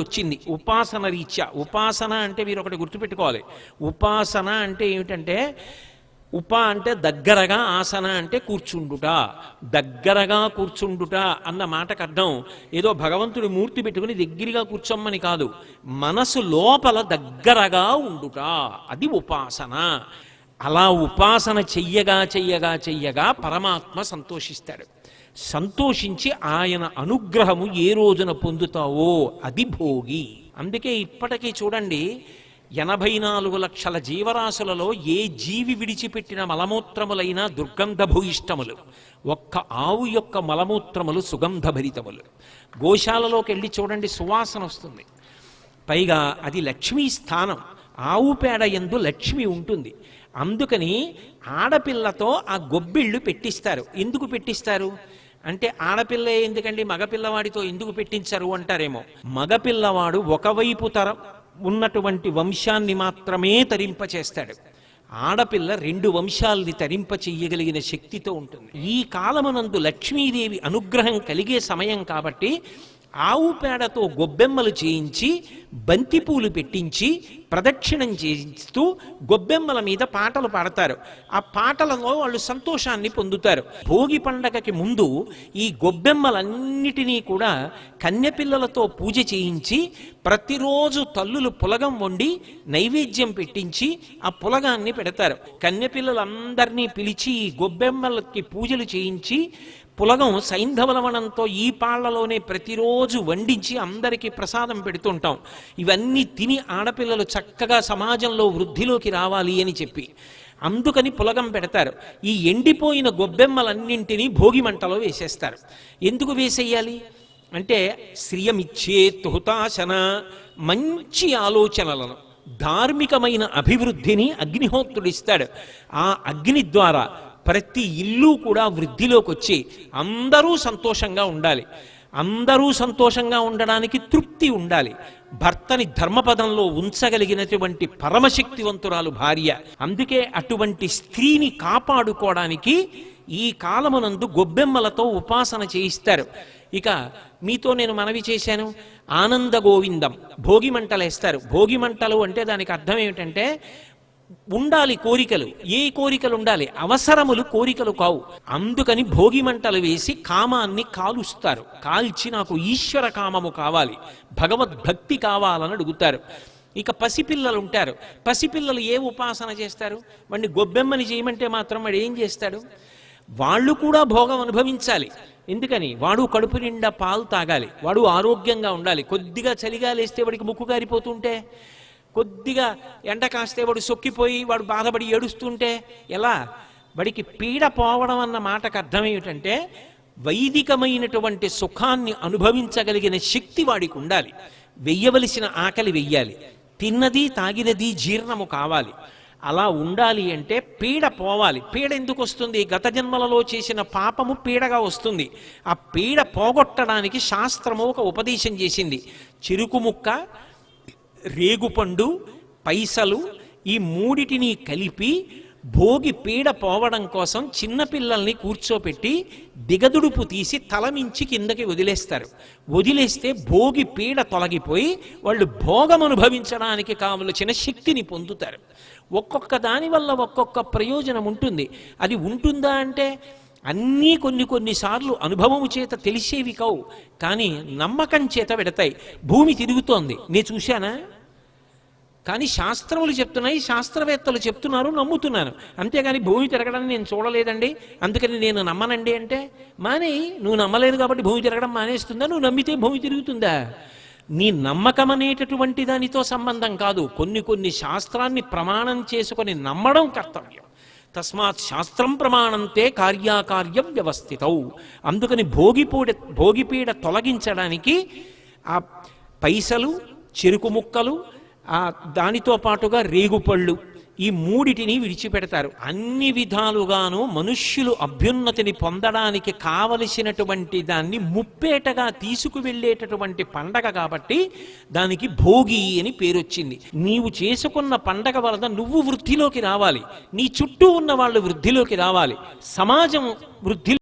వచ్చింది ఉపాసన రీత్యా. ఉపాసన అంటే మీరు ఒకటి గుర్తుపెట్టుకోవాలి. ఉపాసన అంటే ఏమిటంటే ఉప అంటే దగ్గరగా ఆసన అంటే కూర్చుండుట. దగ్గరగా కూర్చుండుట అన్న మాటకు అర్థం. ఏదో భగవంతుడి మూర్తి పెట్టుకుని దగ్గరగా కూర్చోమ్మని కాదు. మనసు లోపల దగ్గరగా ఉండుట. అది ఉపాసన. అలా ఉపాసన చెయ్యగా చెయ్యగా చెయ్యగా పరమాత్మ సంతోషిస్తాడు. సంతోషించి ఆయన అనుగ్రహము ఏ రోజున పొందుతావో అది భోగి. అందుకే ఇప్పటికీ చూడండి ఎనభై నాలుగు లక్షల జీవరాశులలో ఏ జీవి విడిచిపెట్టిన మలమూత్రములైనా దుర్గంధ భూయిష్టములు ఒక్క ఆవు యొక్క మలమూత్రములు సుగంధభరితములు. గోశాలలోకి వెళ్ళి చూడండి సువాసన వస్తుంది. పైగా అది లక్ష్మీ స్థానం ఆవు పేడ ఎందు లక్ష్మి ఉంటుంది. అందుకని ఆడపిల్లతో ఆ గొబ్బిళ్ళు పెట్టిస్తారు. ఎందుకు పెట్టిస్తారు? అంటే ఆడపిల్ల ఎందుకండి? మగపిల్లవాడితో ఎందుకు పెట్టించరు అంటారేమో. మగపిల్లవాడు ఒకవైపు తరం ఉన్నటువంటి వంశాన్ని మాత్రమే తరింపచేస్తాడు. ఆడపిల్ల రెండు వంశాల్ని తరింప చెయ్యగలిగిన శక్తితో ఉంటుంది. ఈ కాలమునందు లక్ష్మీదేవి అనుగ్రహం కలిగే సమయం కాబట్టి ఆవు పేడతో గొబ్బెమ్మలు చేయించి బంతిపూలు పెట్టించి ప్రదక్షిణం చేయిస్తూ గొబ్బెమ్మల మీద పాటలు పాడతారు. ఆ పాటలలో వాళ్ళు సంతోషాన్ని పొందుతారు. భోగి పండగకి ముందు ఈ గొబ్బెమ్మలన్నిటినీ కూడా కన్యపిల్లలతో పూజ చేయించి ప్రతిరోజు తల్లులు పులగం వండి నైవేద్యం పెట్టించి ఆ పులగాన్ని పెడతారు. కన్యపిల్లలందరినీ పిలిచి ఈ గొబ్బెమ్మలకి పూజలు చేయించి పులగం సైంధవలవనంతో ఈ పాళ్ళలోనే ప్రతిరోజు వండించి అందరికీ ప్రసాదం పెడుతుంటాం. ఇవన్నీ తిని ఆడపిల్లలు చక్కగా సమాజంలో వృద్ధిలోకి రావాలి అని చెప్పి. అందుకని పులగం పెడతారు. ఈ ఎండిపోయిన గొబ్బెమ్మలన్నింటినీ భోగి మంటలో వేసేస్తారు. ఎందుకు వేసేయాలి? అంటే శ్రియమిచ్చే తుహుతాశన మంచి ఆలోచనలను ధార్మికమైన అభివృద్ధిని అగ్నిహోత్రుడిస్తాడు. ఆ అగ్ని ద్వారా ప్రతి ఇల్లు కూడా వృద్ధిలోకి వచ్చి అందరూ సంతోషంగా ఉండాలి. అందరూ సంతోషంగా ఉండడానికి తృప్తి ఉండాలి. భర్తని ధర్మపదంలో ఉంచగలిగినటువంటి పరమశక్తివంతురాలు భార్య. అందుకే అటువంటి స్త్రీని కాపాడుకోవడానికి ఈ కాలమునందు గొబ్బెమ్మలతో ఉపాసన చేయిస్తారు. ఇక మీతో నేను మనవి చేశాను. ఆనంద గోవిందం భోగి మంటలు వేస్తారు భోగి మంటలు అంటే దానికి అర్థం ఏమిటంటే ఉండాలి కోరికలు. ఏ కోరికలు ఉండాలి? అవసరములు కోరికలు కావు. అందుకని భోగి మంటలు వేసి కామాన్ని కాలుస్తారు. కాల్చి నాకు ఈశ్వర కామము కావాలి. భగవద్భక్తి కావాలని అడుగుతారు. ఇక పసిపిల్లలు ఉంటారు. పసిపిల్లలు ఏ ఉపాసన చేస్తారు? వాడిని గొబ్బెమ్మని చేయమంటే మాత్రం వాడు ఏం చేస్తాడు? వాళ్ళు కూడా భోగం అనుభవించాలి. ఎందుకని? వాడు కడుపు నిండా పాలు తాగాలి. వాడు ఆరోగ్యంగా ఉండాలి. కొద్దిగా చలిగాలేస్తే వాడికి ముక్కు గారిపోతుంటే కొద్దిగా ఎండ కాస్తే వాడు సొక్కిపోయి వాడు బాధపడి ఏడుస్తుంటే ఎలా? వాడికి పీడ పోవడం అన్న మాటకు అర్థం ఏమిటంటే వైదికమైనటువంటి సుఖాన్ని అనుభవించగలిగిన శక్తి వాడికి ఉండాలి. వెయ్యవలసిన ఆకలి వెయ్యాలి. తిన్నది తాగినది జీర్ణము కావాలి. అలా ఉండాలి అంటే పీడ పోవాలి. పీడ ఎందుకు వస్తుంది? గత జన్మలలో చేసిన పాపము పీడగా వస్తుంది. ఆ పీడ పోగొట్టడానికి శాస్త్రము ఒక ఉపదేశం చేసింది. చెరుకు ముక్క రేగుపండు పైసలు ఈ మూడిటిని కలిపి భోగి పీడ పోవడం కోసం చిన్నపిల్లల్ని కూర్చోపెట్టి దిగదుడుపు తీసి తలమించి కిందకి వదిలేస్తారు. వదిలేస్తే భోగి పీడ తొలగిపోయి వాళ్ళు భోగం అనుభవించడానికి కావలసిన శక్తిని పొందుతారు. ఒక్కొక్క దాని వల్ల ఒక్కొక్క ప్రయోజనం ఉంటుంది. అది ఉంటుందా అంటే అన్నీ కొన్ని కొన్నిసార్లు అనుభవము చేత తెలిసేవి కావు. కానీ నమ్మకం చేత పెడతాయి. భూమి తిరుగుతోంది. నేను చూశానా? కానీ శాస్త్రములు చెప్తున్నాయి శాస్త్రవేత్తలు చెప్తున్నారు నమ్ముతున్నాను అంతేగాని భూమి తిరగడం నేను చూడలేదండి. అందుకని నేను నమ్మనండి అంటే మానే నువ్వు నమ్మలేదు కాబట్టి భూమి తిరగడం మానేస్తుందా? నువ్వు నమ్మితే భూమి తిరుగుతుందా? నీ నమ్మకం అనేటటువంటి దానితో సంబంధం కాదు. కొన్ని కొన్ని శాస్త్రాన్ని ప్రమాణం చేసుకొని నమ్మడం కర్తవ్యం. తస్మాత్ శాస్త్రం ప్రమాణంతే కార్యాకార్యం వ్యవస్థితవు అందుకని భోగిపూడ భోగిపీడ తొలగించడానికి ఆ పైసలు చెరుకు ముక్కలు దానితో పాటుగా రేగుపళ్ళు ఈ మూడిటిని విడిచిపెడతారు. అన్ని విధాలుగాను మనుష్యులు అభ్యున్నతిని పొందడానికి కావలసినటువంటి దాన్ని ముప్పేటగా తీసుకువెళ్ళేటటువంటి పండగ కాబట్టి దానికి భోగి అని పేరు వచ్చింది నీవు చేసుకున్న పండగ వలన నువ్వు వృద్ధిలోకి రావాలి. నీ చుట్టూ ఉన్న వాళ్ళు వృద్ధిలోకి రావాలి. సమాజం వృద్ధి